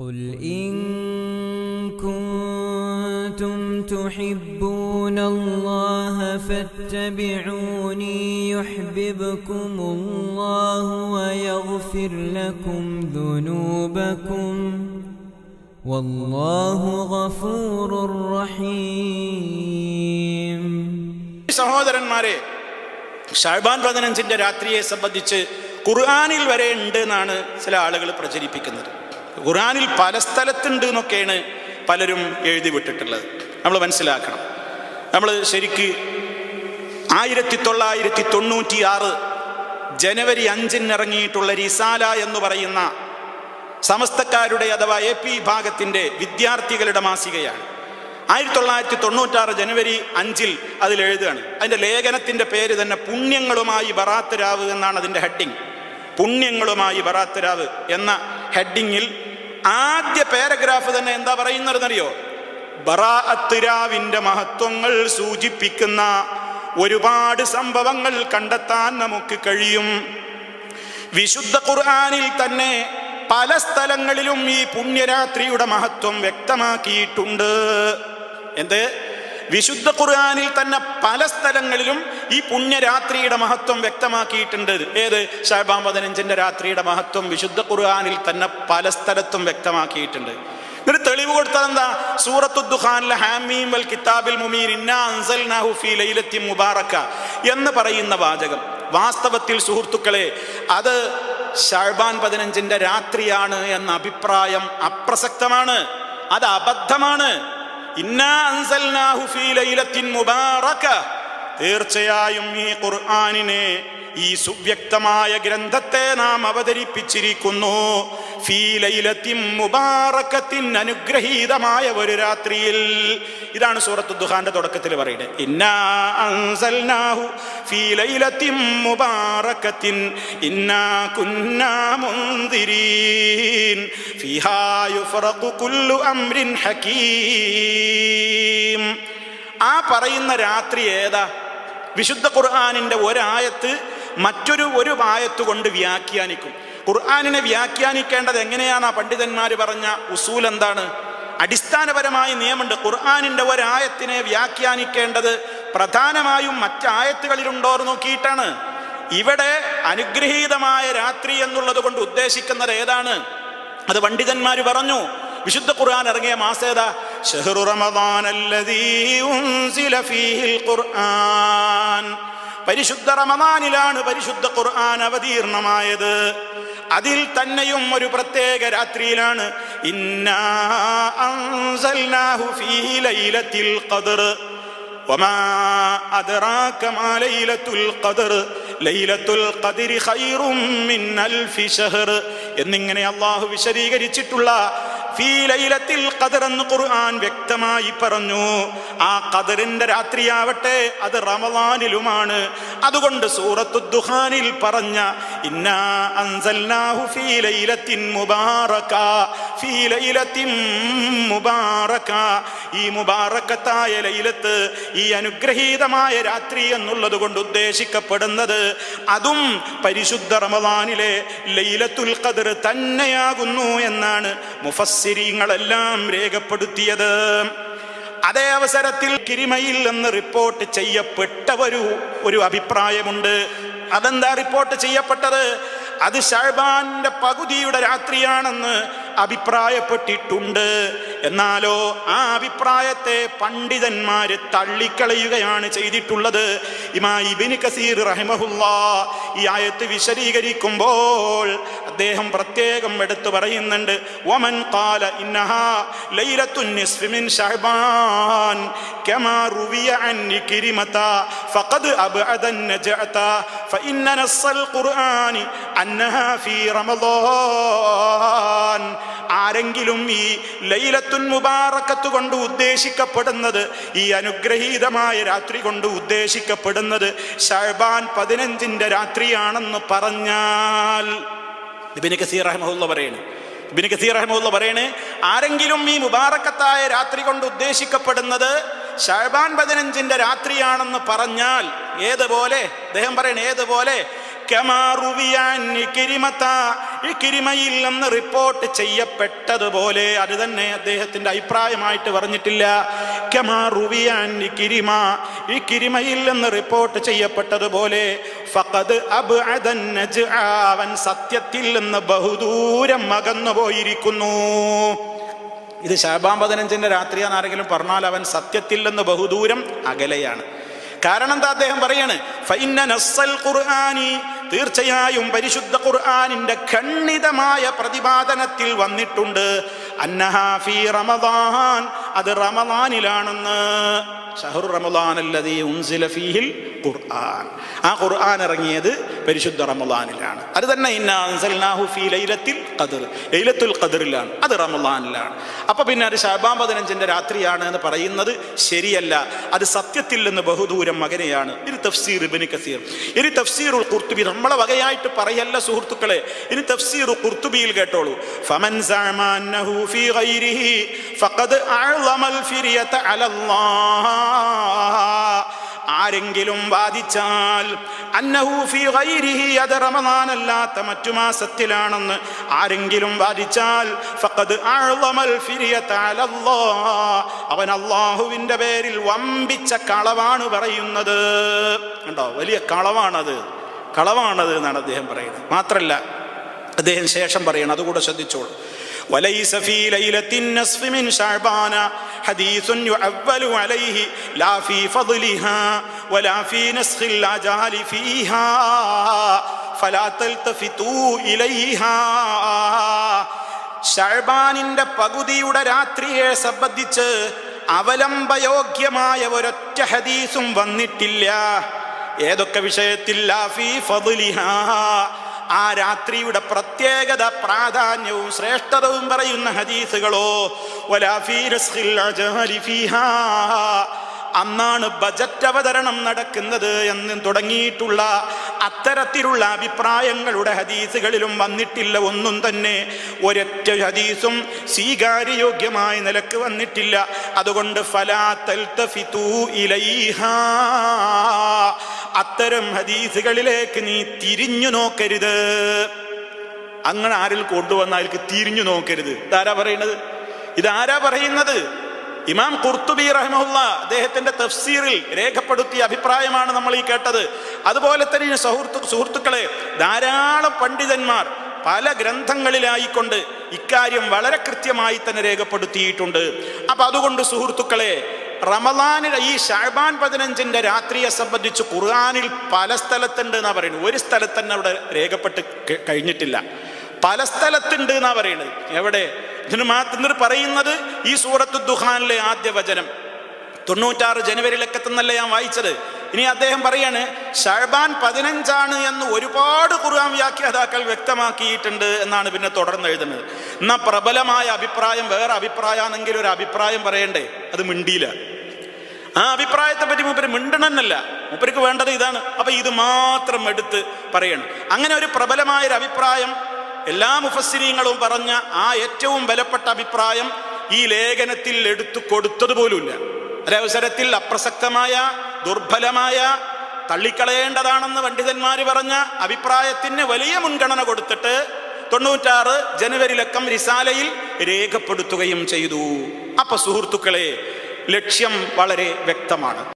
قل إن كنتم تحبون الله فاتبعوني يحببكم الله ويغفر لكم ذنوبكم والله غفور رحيم സഹോദരന്മാരെ ഷാബാൻ പതിനഞ്ചിന്റെ രാത്രിയെ സംബന്ധിച്ച് ഖുർആാനിൽ വരെ ഉണ്ട് എന്നാണ് ചില ആളുകൾ പ്രചരിപ്പിക്കുന്നത് ഖുർആാനിൽ പല സ്ഥലത്തുണ്ട് എന്നൊക്കെയാണ് പലരും എഴുതി വിട്ടിട്ടുള്ളത്. നമ്മൾ മനസ്സിലാക്കണം. നമ്മൾ ശരിക്ക് ആയിരത്തി തൊള്ളായിരത്തി തൊണ്ണൂറ്റി ആറ് ജനുവരി അഞ്ചിന് ഇറങ്ങിയിട്ടുള്ള റിസാല എന്ന് പറയുന്ന സമസ്തക്കാരുടെ അഥവാ എ പി വിഭാഗത്തിന്റെ വിദ്യാർത്ഥികളുടെ മാസികയാണ്. ആയിരത്തി തൊള്ളായിരത്തി തൊണ്ണൂറ്റാറ് ജനുവരി അഞ്ചിൽ അതിൽ എഴുതുകയാണ്. അതിന്റെ ലേഖനത്തിന്റെ പേര് തന്നെ പുണ്യങ്ങളുമായി ബറാത്തരാവ് എന്നാണ് അതിന്റെ ഹെഡിങ്. പുണ്യങ്ങളുമായി ബറാത്തരാവ് എന്ന ഹെഡിങ്ങിൽ ആദ്യ പാരഗ്രാഫ് തന്നെ എന്താ പറയുന്നതെന്നറിയോ? ബറാഅത്തിരാവിന്റെ മഹത്വങ്ങൾ സൂചിപ്പിക്കുന്ന ഒരുപാട് സംഭവങ്ങൾ കണ്ടെത്താൻ നമുക്ക് കഴിയും. വിശുദ്ധ ഖുർആാനിൽ തന്നെ പല സ്ഥലങ്ങളിലും ഈ പുണ്യരാത്രിയുടെ മഹത്വം വ്യക്തമാക്കിയിട്ടുണ്ട്. എന്ത്? വിശുദ്ധ ഖുർആാനിൽ തന്നെ പല സ്ഥലങ്ങളിലും ഈ പുണ്യരാത്രിയുടെ മഹത്വം വ്യക്തമാക്കിയിട്ടുണ്ട്. ഏത്? ഷാബാം പതിനഞ്ചിന്റെ രാത്രിയുടെ മഹത്വം വിശുദ്ധ ഖുർആാനിൽ തന്നെ പല സ്ഥലത്തും വ്യക്തമാക്കിയിട്ടുണ്ട്. എന്നിട്ട് തെളിവ് കൊടുത്തത് എന്താ? സൂറത്തുദ്ദുഖാനിലെ ഹാമീം വൽ കിതാബിൽ മുമീൻ ഇന്നാ ഫീ ലൈലത്തി മുബാറക്ക എന്ന് പറയുന്ന വാചകം. വാസ്തവത്തിൽ സുഹൃത്തുക്കളെ അത് ഷാബാൻ പതിനഞ്ചിന്റെ രാത്രിയാണ് എന്ന അഭിപ്രായം അപ്രസക്തമാണ്. അത് അബദ്ധമാണ്. തീർച്ചയായും ഈ ഖുർആാനിനെ ഈ സുവ്യക്തമായ ഗ്രന്ഥത്തെ നാം അവതരിപ്പിച്ചിരിക്കുന്നു. മുബാറക്കത്തിൻ അനുഗ്രഹീതമായ ഒരു രാത്രിയിൽ. ഇതാണ് സൂറത്ത് ദുഹാന്റെ തുടക്കത്തിൽ പറയുന്നത്. മുബാറക്കത്തിൻ ഇന്നാ കുന്നാ ഫീഹാ യുഫറഖു കുല്ലു അംരിൻ ഹകീം ആ പറയുന്ന രാത്രി ഏതാ? വിശുദ്ധ ഖുർആാനിന്റെ ഒരായത്ത് മറ്റൊരു ഒരു ആയത്ത് കൊണ്ട് വ്യാഖ്യാനിക്കും. ഖുർആാനിനെ വ്യാഖ്യാനിക്കേണ്ടത് എങ്ങനെയാണ് ആ പണ്ഡിതന്മാർ പറഞ്ഞ? ഉസൂൽ എന്താണ്? അടിസ്ഥാനപരമായ നിയമമുണ്ട്. ഖുർആാനിന്റെ ഒരായത്തിനെ വ്യാഖ്യാനിക്കേണ്ടത് പ്രധാനമായും മറ്റായത്തുകളിലുണ്ടോ എന്ന് നോക്കിയിട്ടാണ്. ഇവിടെ അനുഗ്രഹീതമായ രാത്രി എന്നുള്ളത് കൊണ്ട് ഉദ്ദേശിക്കുന്നത് ഏതാണ്? അത് പണ്ഡിതന്മാർ പറഞ്ഞു. വിശുദ്ധ ഖുർആൻ ഇറങ്ങിയ മാസേതാ ഷഹ്റു റമദാൻ ഫീഹിൽ ഖുർആൻ. പരിശുദ്ധ റമദാനിലാണ് പരിശുദ്ധ ഖുർആൻ അവതീർണമായത്. അതിൽ തന്നെയും ഒരു പ്രത്യേക രാത്രിയിലാണ്. ഇന്നാ അൻസൽനാഹു ഫീ ലൈലത്തിൽ ഖദ്ർ. എന്നിങ്ങനെ അള്ളാഹു വിശദീകരിച്ചിട്ടുള്ള ഫീ ലൈലത്തിൽ ഖദർ എന്ന് ഖുർആൻ വ്യക്തമായി പറഞ്ഞു ആ ഖദറിന്റെ രാത്രിയാവട്ടെ അത് റമദാനിലുമാണ്. അതുകൊണ്ട് സൂറത്തു ദുഹാനിൽ പറഞ്ഞ ഈ ലൈലത്ത് ഈ അനുഗ്രഹീതമായ രാത്രി എന്നുള്ളത് കൊണ്ട് ഉദ്ദേശിക്കപ്പെടുന്നത് അതും പരിശുദ്ധ റമദാനിലെ ലൈലത്തുൽ ഖദർ തന്നെയാകുന്നു എന്നാണ് മുഫസ്സിരിങ്ങളെല്ലാം രേഖപ്പെടുത്തിയത്. അതേ അവസരത്തിൽ കിരിമയിൽ നിന്ന് റിപ്പോർട്ട് ചെയ്യപ്പെട്ട ഒരു ഒരു അഭിപ്രായമുണ്ട്. അതെന്താ റിപ്പോർട്ട് ചെയ്യപ്പെട്ടത്? അത് ഷാബാന്റെ പകുതിയുടെ രാത്രിയാണെന്ന് അഭിപ്രായപ്പെട്ടിട്ടുണ്ട്. എന്നാലോ ആ അഭിപ്രായത്തെ പണ്ഡിതന്മാര് തള്ളിക്കളയുകയാണ് ചെയ്തിട്ടുള്ളത് ഇമാ ഇബിന് കസീർ റഹിമഹുല്ല ഈ ആയത്ത് വിശദീകരിക്കുമ്പോൾ അദ്ദേഹം പ്രത്യേകം എടുത്തു പറയുന്നുണ്ട് ഒമൻ കാല ഇന്നഹാ ലൈലത്തുൻ നിസ്ഫി മിൻ ശഅബാൻ കമാ റുവിയ അൻ കിരിമത ഫഖദ് അബ്അദ النجعة فإن نص القرآن أنها في رمضان ആരെങ്കിലും ഈ ലൈലത്തുൻ മുബാറക്കത്ത് കൊണ്ട് ഉദ്ദേശിക്കപ്പെടുന്നത് ഈ അനുഗ്രഹീതമായ രാത്രി കൊണ്ട് ഉദ്ദേശിക്കപ്പെടുന്നത് ഷഹബാൻ പതിനഞ്ചിന്റെ രാത്രിയാണെന്ന് പറഞ്ഞാൽ. ഇബിന് കസീർ റഹ്മുള്ള പറയുന്നു ഇബിന് കസീർ റഹ്മുള്ള പറയണേ ആരെങ്കിലും ഈ മുബാറക്കത്തായ രാത്രി കൊണ്ട് ഉദ്ദേശിക്കപ്പെടുന്നത് ഷഹബാൻ പതിനഞ്ചിന്റെ രാത്രിയാണെന്ന് പറഞ്ഞാൽ ഏതുപോലെ അദ്ദേഹം പറയണേ ഏതുപോലെ? കിരിമയിൽ നിന്ന് റിപ്പോർട്ട് ചെയ്യപ്പെട്ടതുപോലെ അത് തന്നെ അദ്ദേഹത്തിന്റെ അഭിപ്രായമായിട്ട് പറഞ്ഞിട്ടില്ല. കമാ റുവിയാൻ ഈ കിരിമ ഈ നിന്ന് റിപ്പോർട്ട് ചെയ്യപ്പെട്ടതുപോലെ ഫഖദ് നജ്അ. അവൻ സത്യത്തിൽ നിന്ന് ബഹുദൂരം അകന്നു പോയിരിക്കുന്നു ഇത് ശാബാം പതിനഞ്ചിന്റെ രാത്രിയാണ് ആരെങ്കിലും പറഞ്ഞാൽ അവൻ സത്യത്തിൽ നിന്ന് ബഹുദൂരം അകലെയാണ്. കാരണം എന്താ അദ്ദേഹം പറയാണ്? തീർച്ചയായും പരിശുദ്ധ ഖുർആാനിന്റെ ഖണ്ഡിതമായ പ്രതിപാദനത്തിൽ വന്നിട്ടുണ്ട്. അന്നഹാ ഫീ റമദാൻ. അത് റമദാനിലാണെന്ന്. ഷഹറു ഉൻസില ഫീഹിൽ ഖുർആൻ. ആ ഖുർആൻ ഇറങ്ങിയത് പരിശുദ്ധ റമദാനിലാണ്. അത് തന്നെ ഇന്ന അൻസൽനാഹു ഫീ ലൈലത്തിൽ ലൈലത്തുൽ ഖദറിലാണ്. അത് റമദാനിലാണ്. അപ്പൊ പിന്നെ അത് ഷാബാൻ പതിനഞ്ചിന്റെ രാത്രിയാണ് എന്ന് പറയുന്നത് ശരിയല്ല. അത് സത്യത്തിൽ നിന്ന് ബഹുദൂരം മകനെയാണ്. ഇനി തഫ്സീർ ഇബ്നു കസീർ. ഇനി തഫ്സീറുൽ ഖുർത്തുബി നമ്മളെ വകയായിട്ട് പറയല്ല സുഹൃത്തുക്കളെ. ഇനി തഫ്സീർ ഖുർത്തുബിയിൽ കേട്ടോളൂ. ഫമൻ ഫീ ഫഖദ് അഅളമൽ ഫിരിയത അലല്ലാഹ് ആരെങ്കിലും വാദിച്ചാൽ അന്നഹു ഫീ ഗൈരിഹി അത് റമദാനല്ലാത്ത മറ്റു മാസത്തിലാണെന്ന് ആരെങ്കിലും വാദിച്ചാൽ ഫഖദ് അഅളമൽ ഫിരിയത അലല്ലാഹ്. അവൻ അല്ലാഹുവിന്റെ പേരിൽ വമ്പിച്ച കളവാണ് പറയുന്നത്. കണ്ടോ? വലിയ കളവാണത്. കളവാണത് എന്നാണ് അദ്ദേഹം പറയുന്നത്. മാത്രല്ല അദ്ദേഹം ശേഷം പറയണം. അതുകൂടെ ശ്രദ്ധിച്ചോളൂ. وليس في ليلة النصف من شعبان حديث يعول عليه لا في فضلها ولا في نسخ الأجال فيها فلا تلتفتوا إليها ഷർബാനിന്റെ പകുതിയുടെ രാത്രിയെ സംബന്ധിച്ച് അവലംബയോഗ്യമായ ഒരൊറ്റ ഹദീസും വന്നിട്ടില്ല ഏതൊക്കെ വിഷയത്തിൽ ലാഫി ഫദ്ലിഹാ ആ രാത്രിയുടെ പ്രത്യേകത പ്രാധാന്യവും ശ്രേഷ്ഠതവും പറയുന്ന ഹദീസുകളോ അന്നാണ് ബജറ്റ് അവതരണം നടക്കുന്നത് എന്ന് തുടങ്ങിയിട്ടുള്ള അത്തരത്തിലുള്ള അഭിപ്രായങ്ങളുടെ ഹദീസുകളിലും വന്നിട്ടില്ല. ഒന്നും തന്നെ ഒരൊറ്റ ഹദീസും സ്വീകാര്യയോഗ്യമായ നിലയ്ക്ക് വന്നിട്ടില്ല. അതുകൊണ്ട് ഫലാ തൽതഫിതൂ ഇലൈഹാ. അത്തരം ഹദീസുകളിലേക്ക് നീ തിരിഞ്ഞു നോക്കരുത്. അങ്ങനെ ആരിൽ കൊണ്ടുവന്ന അയാൾക്ക് തിരിഞ്ഞു നോക്കരുത്. ഇതാരാ പറയുന്നത്? ഇതാരാ പറയുന്നത്? ഇമാം കുർത്തുബി റഹ്മുല്ല അദ്ദേഹത്തിന്റെ തഫ്സീറിൽ രേഖപ്പെടുത്തിയ അഭിപ്രായമാണ് നമ്മൾ ഈ കേട്ടത്. അതുപോലെ തന്നെ സുഹൃത്തു സുഹൃത്തുക്കളെ ധാരാളം പണ്ഡിതന്മാർ പല ഗ്രന്ഥങ്ങളിലായിക്കൊണ്ട് ഇക്കാര്യം വളരെ കൃത്യമായി തന്നെ രേഖപ്പെടുത്തിയിട്ടുണ്ട്. അപ്പൊ അതുകൊണ്ട് സുഹൃത്തുക്കളെ റമദാനിൽ ഈ ഷാബാൻ പതിനഞ്ചിന്റെ രാത്രിയെ സംബന്ധിച്ച് ഖുർആാനിൽ പല സ്ഥലത്തുണ്ട് എന്നാ പറയുന്നത്. ഒരു സ്ഥലത്ത് തന്നെ അവിടെ രേഖപ്പെട്ട് കഴിഞ്ഞിട്ടില്ല. പല സ്ഥലത്തുണ്ട് എന്നാ പറയുന്നത്. എവിടെ? ഇതിന് മാത്രം പറയുന്നത് ഈ സൂറത്ത് ദുഹാനിലെ ആദ്യ വചനം. തൊണ്ണൂറ്റാറ് ജനുവരി തന്നല്ലേ ഞാൻ വായിച്ചത്. ഇനി അദ്ദേഹം പറയാണ് ഷഹബാൻ പതിനഞ്ചാണ് എന്ന് ഒരുപാട് ഖുർആൻ വ്യാഖ്യാതാക്കൾ വ്യക്തമാക്കിയിട്ടുണ്ട് എന്നാണ് പിന്നെ തുടർന്ന് എഴുതുന്നത്. എന്നാ പ്രബലമായ അഭിപ്രായം വേറെ അഭിപ്രായമാണെങ്കിൽ ഒരു അഭിപ്രായം പറയണ്ടേ? അത് മിണ്ടിയില്ല. ആ അഭിപ്രായത്തെ പറ്റി മൂപ്പര് മിണ്ടണമെന്നല്ല. മൂപ്പർക്ക് വേണ്ടത് ഇതാണ്. അപ്പൊ ഇത് മാത്രം എടുത്ത് പറയണം. അങ്ങനെ ഒരു പ്രബലമായ ഒരു അഭിപ്രായം എല്ലാ മുഫസ്സിനീങ്ങളും പറഞ്ഞ ആ ഏറ്റവും ബലപ്പെട്ട അഭിപ്രായം ഈ ലേഖനത്തിൽ എടുത്തു കൊടുത്തത് പോലുമില്ല. ഒരവസരത്തിൽ അപ്രസക്തമായ ദുർബലമായ തള്ളിക്കളയേണ്ടതാണെന്ന് പണ്ഡിതന്മാര് പറഞ്ഞ അഭിപ്രായത്തിന് വലിയ മുൻഗണന കൊടുത്തിട്ട് തൊണ്ണൂറ്റാറ് ജനുവരി ലക്കം റിസാലയിൽ രേഖപ്പെടുത്തുകയും ചെയ്തു. അപ്പൊ സുഹൃത്തുക്കളെ ലക്ഷ്യം വളരെ വ്യക്തമാണ്.